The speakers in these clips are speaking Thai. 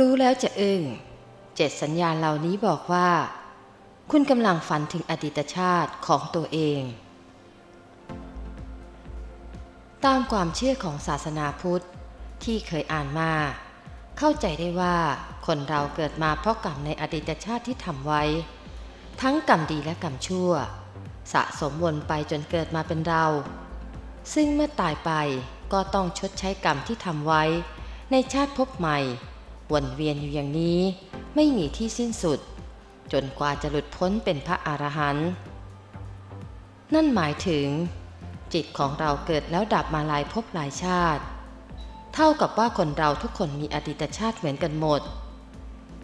รู้แล้วจะอึ้งเจ็ดสัญญาณเหล่านี้บอกว่า คุณกำลังฝันถึงอดีตชาติของตัวเอง ตามความเชื่อของศาสนาพุทธที่เคยอ่านมา เข้าใจได้ว่าคนเราเกิดมาเพราะกรรมในอดีตชาติที่ทำไว้ ทั้งกรรมดีและกรรมชั่ว สะสมวนไปจนเกิดมาเป็นเรา ซึ่งเมื่อตายไปก็ต้องชดใช้กรรมที่ทำไว้ ในชาติภพใหม่ วนเวียนอยู่อย่างนี้ไม่มีที่สิ้นสุด จนกว่าจะหลุดพ้นเป็นพระอรหันต์นั่นหมายถึง จิตของเราเกิดแล้วดับมาหลายภพหลายชาติ เท่ากับว่าคนเราทุกคนมีอดีตชาติเหมือนกันหมด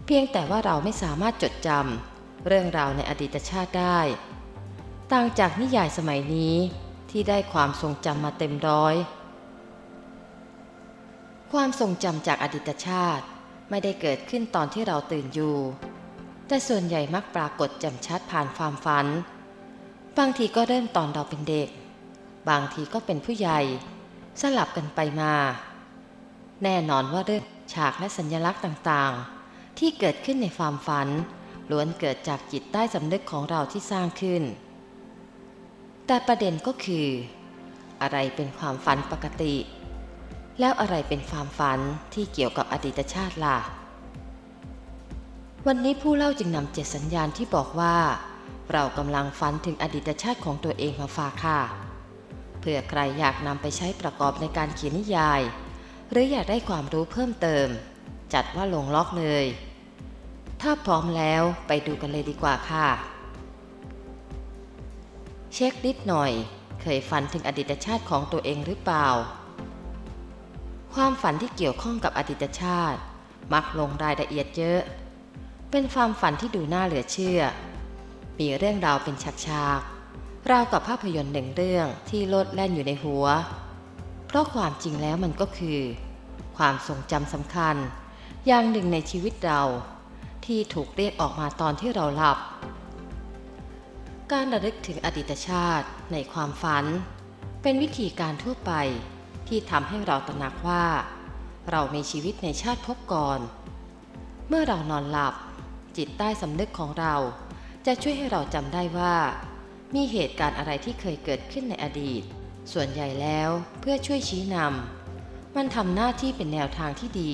เพียงแต่ว่าเราไม่สามารถจดจำเรื่องราวในอดีตชาติได้ ต่างจากนิยายสมัยนี้ที่ได้ความทรงจำมาเต็มร้อย ความทรงจำจากอดีตชาติ ไม่ได้เกิดขึ้นตอนที่เราตื่นอยู่ แต่ส่วนใหญ่มักปรากฏแจ่มชัดผ่านความฝัน บางทีก็เริ่มตอนเราเป็นเด็ก บางทีก็เป็นผู้ใหญ่ สลับกันไปมา แน่นอนว่าเรื่องฉากและสัญลักษณ์ต่างๆ ที่เกิดขึ้นในความฝันล้วนเกิดจากจิตใต้สำนึกของเราที่สร้างขึ้น แต่ประเด็นก็คือ อะไรเป็นความฝันปกติ แล้วอะไรเป็นความฝันที่เกี่ยวกับอดีตชาติล่ะ วันนี้ผู้เล่าจึงนำเจ็ดสัญญาณที่บอกว่า เรากำลังฝันถึงอดีตชาติของตัวเองมาฝากค่ะเพื่อใครอยากนำไปใช้ประกอบในการเขียนนิยาย หรืออยากได้ความรู้เพิ่มเติม จัดว่าลงล็อกเลย ถ้าพร้อมแล้วไปดูกันเลยดีกว่าค่ะ เช็คนิดหน่อย เคยฝันถึงอดีตชาติของตัวเองหรือเปล่า ความฝันที่เกี่ยวข้องกับอดีตชาติ มักลงรายละเอียดเยอะ เป็นความฝันที่ดูน่าเหลือเชื่อ มีเรื่องราวเป็นฉากๆราวกับภาพยนตร์หนึ่งเรื่องที่โลดแล่นอยู่ในหัว เพราะความจริงแล้วมันก็คือ ความทรงจำสำคัญ อย่างหนึ่งในชีวิตเรา ที่ถูกเรียกออกมาตอนที่เราหลับ การระลึกถึงอดีตชาติในความฝัน เป็นวิธีการทั่วไป ที่ทำให้เราตระหนักว่า เรามีชีวิตในชาติภพก่อน เมื่อเรานอนหลับ จิตใต้สำนึกของเรา จะช่วยให้เราจำได้ว่า มีเหตุการณ์อะไรที่เคยเกิดขึ้นในอดีต ส่วนใหญ่แล้วเพื่อช่วยชี้นำมันทำหน้าที่เป็นแนวทางที่ดี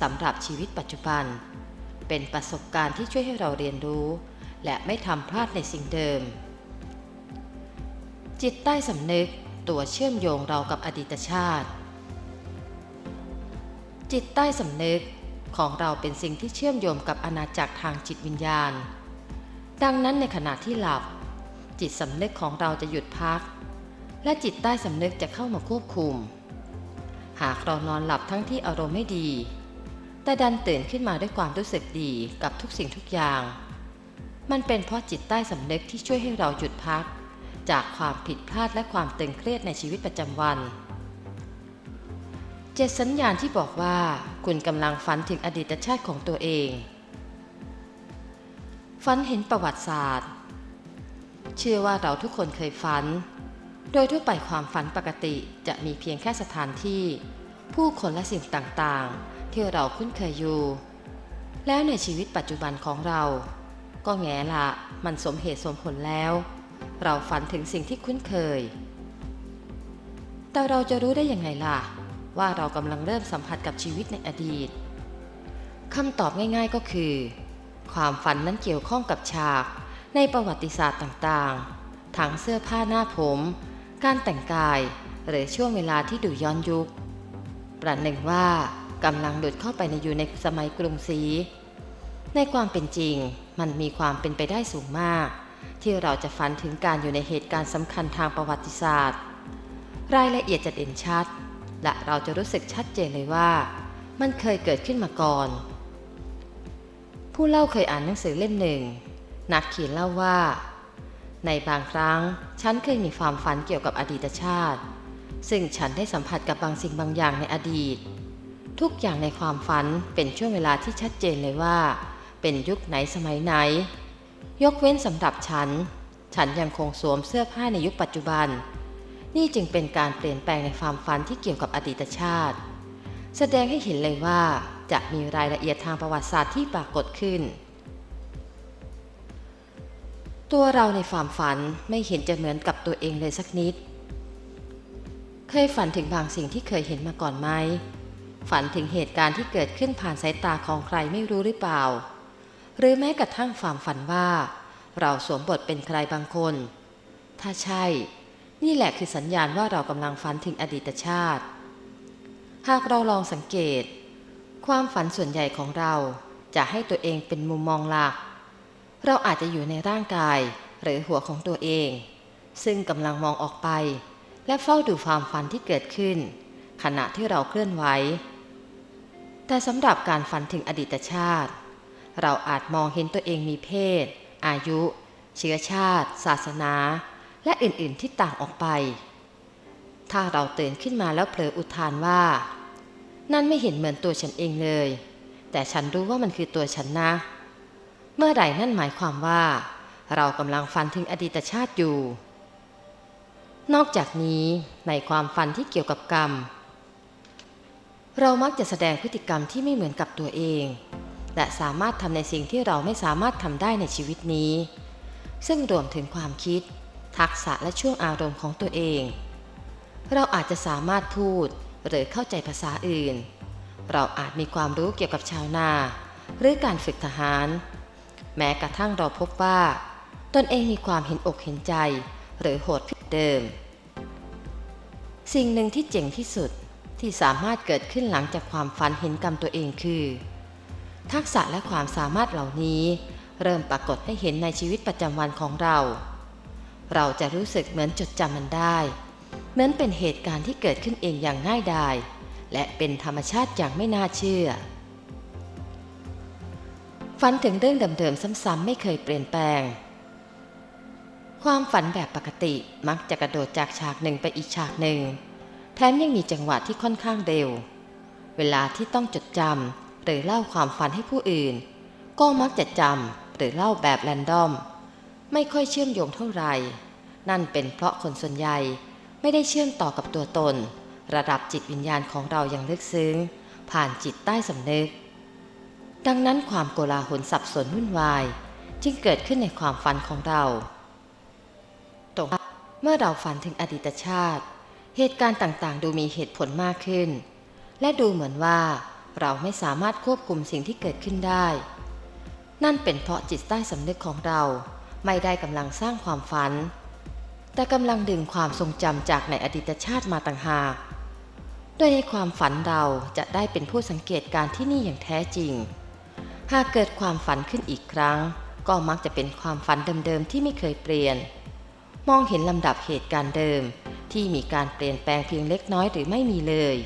สำหรับชีวิตปัจจุบัน เป็นประสบการณ์ที่ช่วยให้เราเรียนรู้ และไม่ทำพลาดในสิ่งเดิม จิตใต้สำนึก ตัวเชื่อมโยงเรากับอดีตชาติ จิตใต้สำนึกของเราเป็นสิ่งที่เชื่อมโยงกับอาณาจักรทางจิตวิญญาณ ดังนั้นในขณะที่หลับ จิตสำนึกของเราจะหยุดพัก และจิตใต้สำนึกจะเข้ามาควบคุม หากเรานอนหลับทั้งที่อารมณ์ไม่ดี แต่ดันตื่นขึ้นมาด้วยความรู้สึกดีกับทุกสิ่งทุกอย่าง มันเป็นเพราะจิตใต้สำนึกที่ช่วยให้เราหยุดพัก จากความผิดพลาดและความตึงเครียดในชีวิตประจำวัน เจ็ดสัญญาณที่บอกว่า คุณกำลังฝันถึงอดีตชาติของตัวเอง ฝันเห็นประวัติศาสตร์ เชื่อว่าเราทุกคนเคยฝัน โดยทั่วไปความฝันปกติจะมีเพียงแค่สถานที่ ผู้คนและสิ่งต่างๆ ที่เราคุ้นเคยอยู่ แล้วในชีวิตปัจจุบันของเรา ก็แง่ละมันสมเหตุสมผลแล้ว เราฝันถึงสิ่งที่คุ้นเคย แต่เราจะรู้ได้อยังไงล่ะ ว่าเรากำลังเริ่มสัมผัสกับชีวิตในอดีตคำตอบง่ายๆก็คือ ความฝันนั้นเกี่ยวข้องกับฉาก ในประวัติศาสตร์ต่างๆ ทั้งเสื้อผ้าหน้าผม การแต่งกาย หรือช่วงเวลาที่ดูย้อนยุค ประหนึ่งว่ากำลังหลุดเข้าไปในอยู่ในสมัยกรุงศรีในความเป็นจริงมันมีความเป็นไปได้สูงมาก ที่เราจะฝันถึงการอยู่ในเหตุการณ์สำคัญทางประวัติศาสตร์ รายละเอียดจะเด่นชัด และเราจะรู้สึกชัดเจนเลยว่า มันเคยเกิดขึ้นมาก่อน ผู้เล่าเคยอ่านหนังสือเล่มหนึ่ง นักเขียนเล่าว่า ในบางครั้งฉันเคยมีความฝันเกี่ยวกับอดีตชาติ ซึ่งฉันได้สัมผัสกับบางสิ่งบางอย่างในอดีต ทุกอย่างในความฝันเป็นช่วงเวลาที่ชัดเจนเลยว่า เป็นยุคไหนสมัยไหน ยกเว้นสำหรับฉัน ฉันยังคงสวมเสื้อผ้าในยุคปัจจุบัน นี่จึงเป็นการเปลี่ยนแปลงในความฝันที่เกี่ยวกับอดีตชาติ แสดงให้เห็นเลยว่าจะมีรายละเอียดทางประวัติศาสตร์ที่ปรากฏขึ้น ตัวเราในความฝันไม่เห็นจะเหมือนกับตัวเองเลยสักนิด เคยฝันถึงบางสิ่งที่เคยเห็นมาก่อนไหม ฝันถึงเหตุการณ์ที่เกิดขึ้นผ่านสายตาของใครไม่รู้หรือเปล่า หรือแม้กระทั่งความฝันว่า เราสวมบทเป็นใครบางคน ถ้าใช่ นี่แหละคือสัญญาณว่าเรากำลังฝันถึงอดีตชาติ หากเราลองสังเกต ความฝันส่วนใหญ่ของเราจะให้ตัวเองเป็นมุมมองหลัก เราอาจจะอยู่ในร่างกายหรือหัวของตัวเอง ซึ่งกำลังมองออกไป และเฝ้าดูความฝันที่เกิดขึ้น ขณะที่เราเคลื่อนไหวแต่สำหรับการฝันถึงอดีตชาติ เราอาจมองเห็นตัวเองมีเพศ อายุ เชื้อชาติ ศาสนา และอื่นๆที่ต่างออกไป ถ้าเราตื่นขึ้นมาแล้วเผลออุทานว่า นั่นไม่เห็นเหมือนตัวฉันเองเลย แต่ฉันรู้ว่ามันคือตัวฉันนะ เมื่อใดนั่นหมายความว่า เรากำลังฝันถึงอดีตชาติอยู่ นอกจากนี้ในความฝันที่เกี่ยวกับกรรม เรามักจะแสดงพฤติกรรมที่ไม่เหมือนกับตัวเอง และสามารถทำในสิ่งที่เราไม่สามารถทำได้ในชีวิตนี้ ซึ่งรวมถึงความคิด ทักษะและช่วงอารมณ์ของตัวเอง เราอาจจะสามารถพูดหรือเข้าใจภาษาอื่น เราอาจมีความรู้เกี่ยวกับชาวนา หรือการฝึกทหาร แม้กระทั่งเราพบว่า ตนเองมีความเห็นอกเห็นใจ หรือโหดผิดเดิม สิ่งหนึ่งที่เจ๋งที่สุดที่สามารถเกิดขึ้นหลังจากความฝันเห็นกรรมตัวเองคือ ทักษะและความสามารถเหล่านี้ เริ่มปรากฏให้เห็นในชีวิตประจำวันของเรา เราจะรู้สึกเหมือนจดจำมันได้ เหมือนเป็นเหตุการณ์ที่เกิดขึ้นเองอย่างง่ายดาย และเป็นธรรมชาติอย่างไม่น่าเชื่อ ฝันถึงเรื่องเดิมๆซ้ำๆไม่เคยเปลี่ยนแปลง ความฝันแบบปกติมักจะกระโดดจากฉากหนึ่งไปอีกฉากหนึ่ง แถมยังมีจังหวะที่ค่อนข้างเร็ว เวลาที่ต้องจดจำ หรือเล่าความฝันให้ผู้อื่น ก็มักจะจำหรือเล่าแบบแรนดอม ไม่ค่อยเชื่อมโยงเท่าไหร่ นั่นเป็นเพราะคนส่วนใหญ่ไม่ได้เชื่อมต่อกับตัวตน ระดับจิตวิญญาณของเราอย่างลึกซึ้ง ผ่านจิตใต้สำนึก ดังนั้นความโกลาหลสับสนวุ่นวาย จึงเกิดขึ้นในความฝันของเราตรงเมื่อเราฝันถึงอดีตชาติ เหตุการณ์ต่างๆ ดูมีเหตุผลมากขึ้น และดูเหมือนว่า เราไม่สามารถควบคุมสิ่งที่เกิดขึ้นได้ นั่นเป็นเพราะจิตใต้สำนึกของเราไม่ได้กำลังสร้างความฝัน แต่กำลังดึงความทรงจำจากในอดีตชาติมาต่างหาก โดยในความฝันเราจะได้เป็นผู้สังเกตการที่นี่อย่างแท้จริง หากเกิดความฝันขึ้นอีกครั้ง ก็มักจะเป็นความฝันเดิมๆที่ไม่เคยเปลี่ยน มองเห็นลำดับเหตุการณ์เดิมที่มีการเปลี่ยนแปลงเพียงเล็กน้อยหรือไม่มีเลย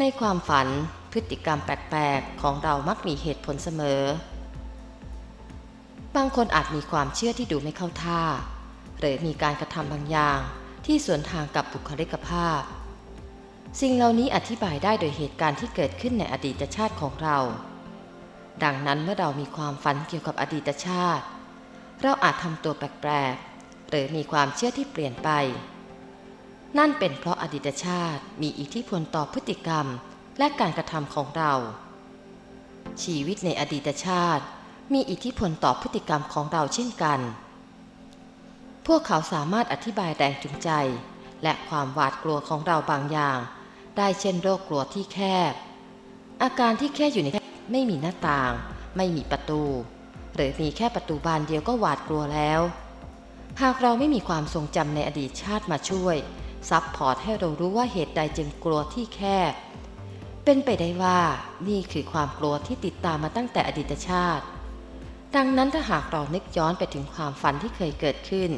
ในความฝันพฤติกรรมแปลกๆ ของเรามักมีเหตุผลเสมอ บางคนอาจมีความเชื่อที่ดูไม่เข้าท่า หรือมีการกระทำบางอย่างที่สวนทางกับบุคลิกภาพ สิ่งเหล่านี้อธิบายได้โดยเหตุการณ์ที่เกิดขึ้นในอดีตชาติของเรา ดังนั้นเมื่อเรามีความฝันเกี่ยวกับอดีตชาติ เราอาจทำตัวแปลกๆ หรือมีความเชื่อที่เปลี่ยนไป นั่นเป็นเพราะอดีตชาติมีอิทธิพลต่อพฤติกรรมและการกระทำของเรา ชีวิตในอดีตชาติมีอิทธิพลต่อพฤติกรรมของเราเช่นกัน พวกเขาสามารถอธิบายแรงจูงใจ และความหวาดกลัวของเราบางอย่าง ได้เช่นโรคกลัวที่แคบ อาการที่แค่อยู่ในไม่มีหน้าต่าง ไม่มีประตู หรือมีแค่ประตูบานเดียวก็หวาดกลัวแล้ว หากเราไม่มีความทรงจำในอดีตชาติมาช่วย ซับพอร์ตให้เรารู้ว่าเหตุใดจึงกลัวที่แคบ เป็นไปได้ว่านี่คือความกลัวที่ติดตามมาตั้งแต่อดีตชาติ ดังนั้นถ้าหากเรานึกย้อนไปถึงความฝันที่เคยเกิดขึ้น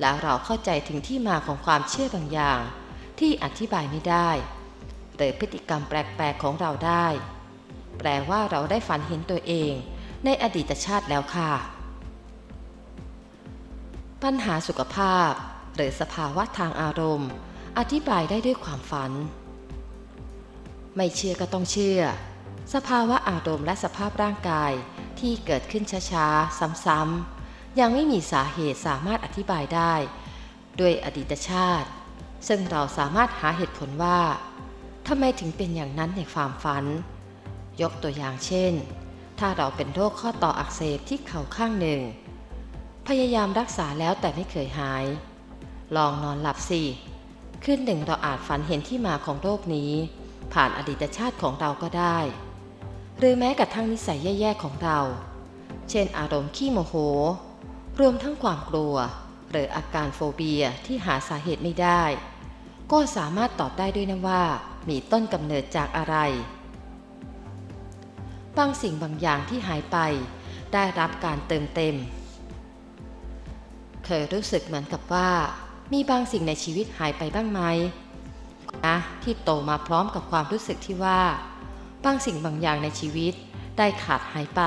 แล้วเราเข้าใจถึงที่มาของความเชื่อบางอย่าง ที่อธิบายไม่ได้หรือพฤติกรรมแปลกๆของเราได้ แปลว่าเราได้ฝันเห็นตัวเองในอดีตชาติแล้วค่ะ ปัญหาสุขภาพ หรือสภาวะทางอารมณ์ อธิบายได้ด้วยความฝัน ไม่เชื่อก็ต้องเชื่อ สภาวะอารมณ์และสภาพร่างกายที่เกิดขึ้นช้าๆ ซ้ำๆ ยังไม่มีสาเหตุสามารถอธิบายได้ ด้วยอดีตชาติ ซึ่งเราสามารถหาเหตุผลว่าทำไมถึงเป็นอย่างนั้นในความฝัน ยกตัวอย่างเช่น ถ้าเราเป็นโรคข้อต่ออักเสบที่เข่าข้างหนึ่ง พยายามรักษาแล้วแต่ไม่เคยหาย ลองนอนหลับสิคืนหนึ่งเราอาจฝันเห็นที่มาของโรคนี้ ผ่านอดีตชาติของเราก็ได้ หรือแม้กระทั่งนิสัยแย่ๆของเรา เช่นอารมณ์ขี้โมโห รวมทั้งความกลัว หรืออาการโฟเบียที่หาสาเหตุไม่ได้ ก็สามารถตอบได้ด้วยนะว่า มีต้นกำเนิดจากอะไร บางสิ่งบางอย่างที่หายไป ได้รับการเติมเต็ม เคยรู้สึกเหมือนกับว่า มีบางสิ่งในชีวิตหายไปบ้างไหมนะที่โตมาพร้อมกับความรู้สึกที่ว่า บางสิ่งบางอย่างในชีวิตได้ขาดหายไป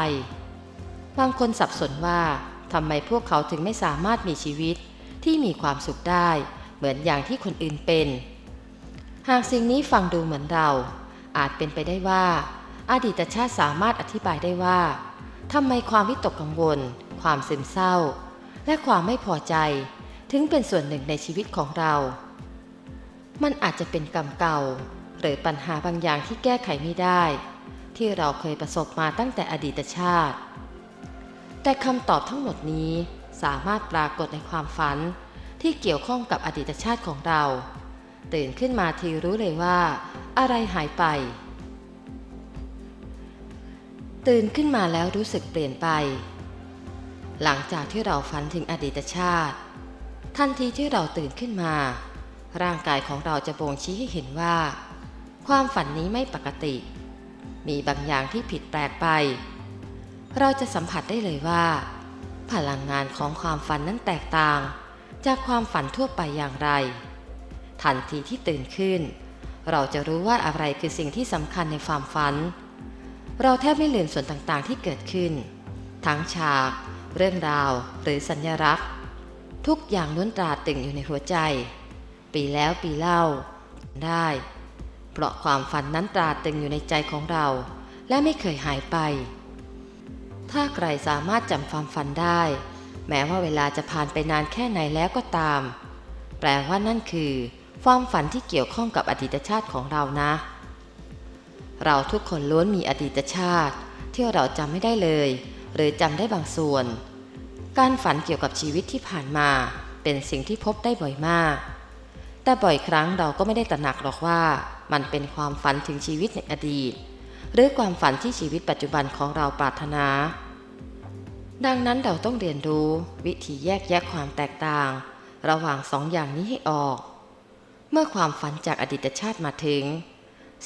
บางคนสับสนว่าทำไมพวกเขาถึงไม่สามารถมีชีวิตที่มีความสุขได้ เหมือนอย่างที่คนอื่นเป็น หากสิ่งนี้ฟังดูเหมือนเรา อาจเป็นไปได้ว่า อดีตชาติสามารถอธิบายได้ว่าทำไมความวิตกกังวล ความซึมเศร้า และความไม่พอใจ ถึงเป็นส่วนหนึ่งในชีวิตของเรา มันอาจจะเป็นกรรมเก่า หรือปัญหาบางอย่างที่แก้ไขไม่ได้ ที่เราเคยประสบมาตั้งแต่อดีตชาติ แต่คำตอบทั้งหมดนี้สามารถปรากฏในความฝันที่เกี่ยวข้องกับอดีตชาติของเรา ตื่นขึ้นมาทีรู้เลยว่า อะไรหายไป ตื่นขึ้นมาแล้วรู้สึกเปลี่ยนไป หลังจากที่เราฝันถึงอดีตชาติ ทันทีที่เราตื่นขึ้นมา ร่างกายของเราจะบ่งชี้ให้เห็นว่า ความฝันนี้ไม่ปกติ มีบางอย่างที่ผิดแปลกไป เราจะสัมผัสได้เลยว่า พลังงานของความฝันนั้นแตกต่าง จากความฝันทั่วไปอย่างไร ทันทีที่ตื่นขึ้น เราจะรู้ว่าอะไรคือสิ่งที่สำคัญในความฝัน เราแทบไม่ลืมส่วนต่างๆที่เกิดขึ้น ทั้งฉาก เรื่องราว หรือสัญลักษณ์ ทุกอย่างล้วนตราตรึงอยู่ในหัวใจ ปีแล้วปีเล่าได้ เพราะความฝันนั้นตราตรึงอยู่ในใจของเรา และไม่เคยหายไป ถ้าใครสามารถจำความฝันได้ แม้ว่าเวลาจะผ่านไปนานแค่ไหนแล้วก็ตาม แปลว่านั่นคือ ความฝันที่เกี่ยวข้องกับอดีตชาติของเรานะ เราทุกคนล้วนมีอดีตชาติที่เราจำไม่ได้เลย หรือจำได้บางส่วน การฝันเกี่ยวกับชีวิตที่ผ่านมา เป็นสิ่งที่พบได้บ่อยมาก แต่บ่อยครั้งเราก็ไม่ได้ตระหนักหรอกว่า มันเป็นความฝันถึงชีวิตในอดีต หรือความฝันที่ชีวิตปัจจุบันของเราปรารถนา ดังนั้นเราต้องเรียนรู้วิธีแยกแยะความแตกต่าง ระหว่างสองอย่างนี้ให้ออก เมื่อความฝันจากอดีตชาติมาถึง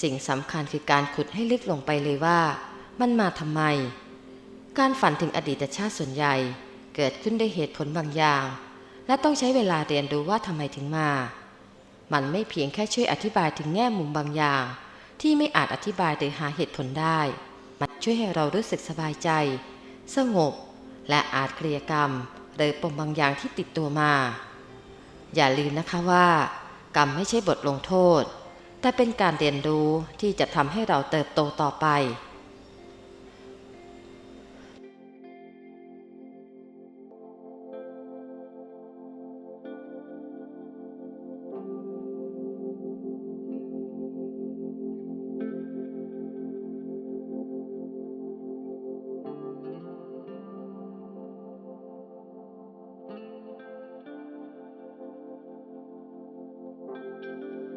สิ่งสำคัญคือการขุดให้ลึกลงไปเลยว่า มันมาทำไม การฝันถึงอดีตชาติส่วนใหญ่ เกิดขึ้นด้วยเหตุผลบางอย่าง และต้องใช้เวลาเรียนรู้ว่าทำไมถึงมา มันไม่เพียงแค่ช่วยอธิบายถึงแง่มุมบางอย่าง ที่ไม่อาจอธิบายหรือหาเหตุผลได้ มันช่วยให้เรารู้สึกสบายใจ สงบ และอาจเคลียร์กรรมหรือปมบางอย่างที่ติดตัวมา อย่าลืมนะคะว่า กรรมไม่ใช่บทลงโทษ แต่เป็นการเรียนรู้ที่จะทำให้เราเติบโตต่อไป